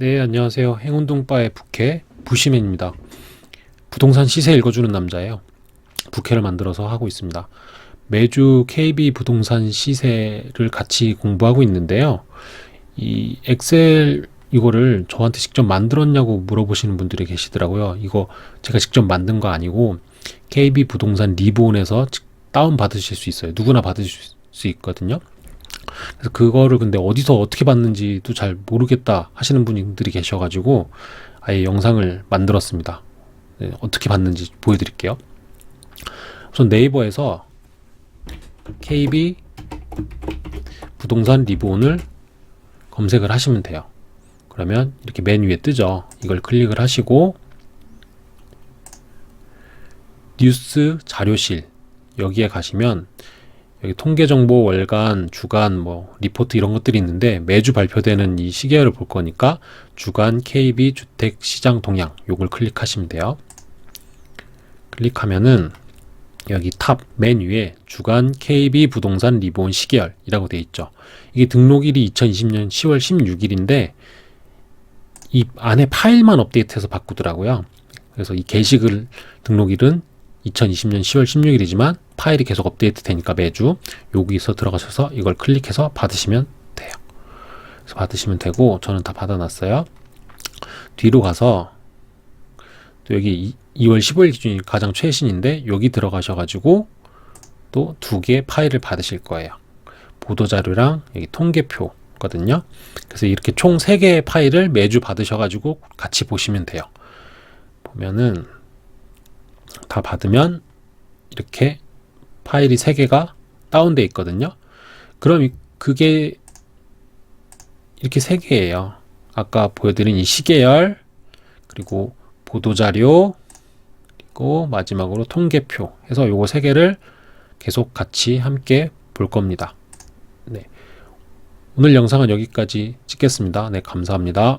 네, 안녕하세요. 행운동바의 부캐 부시맨입니다. 부동산 시세 읽어주는 남자예요. 부캐를 만들어서 하고 있습니다. 매주 KB 부동산 시세를 같이 공부하고 있는데요. 이 엑셀 이거를 저한테 직접 만들었냐고 물어보시는 분들이 계시더라고요. 이거 제가 직접 만든 거 아니고 KB 부동산 리본에서 다운 받으실 수 있어요. 누구나 받으실 수 있거든요. 그래서 그거를 근데 어디서 어떻게 봤는지도 잘 모르겠다 하시는 분들이 계셔가지고 아예 영상을 만들었습니다. 네, 어떻게 봤는지 보여드릴게요. 우선 네이버에서 KB 부동산 리본을 검색을 하시면 돼요. 그러면 이렇게 맨 위에 뜨죠. 이걸 클릭을 하시고 뉴스 자료실 여기에 가시면 여기 통계 정보 월간, 주간, 뭐 리포트 이런 것들이 있는데 매주 발표되는 이 시계열을 볼 거니까 주간 KB 주택 시장 동향 요걸 클릭하시면 돼요. 클릭하면은 여기 탑 맨 위에 주간 KB 부동산 리본 시계열이라고 돼 있죠. 이게 등록일이 2020년 10월 16일인데 이 안에 파일만 업데이트해서 바꾸더라고요. 그래서 이 게시글 등록일은 2020년 10월 16일이지만 파일이 계속 업데이트 되니까 매주 여기서 들어가셔서 이걸 클릭해서 받으시면 돼요. 그래서 받으시면 되고 저는 다 받아놨어요. 뒤로 가서 또 여기 2월 15일 기준이 가장 최신인데 여기 들어가셔가지고 또 두 개의 파일을 받으실 거예요. 보도자료랑 여기 통계표 거든요. 그래서 이렇게 총세 개의 파일을 매주 받으셔가지고 같이 보시면 돼요. 보면은 다 받으면 이렇게 파일이 3개가 다운돼 있거든요. 그럼 이- 그게 이렇게 3개예요. 아까 보여드린 이 시계열, 그리고 보도자료, 그리고 마지막으로 통계표 해서 요거 3개를 계속 같이 함께 볼 겁니다. 네. 오늘 영상은 여기까지 찍겠습니다. 네, 감사합니다.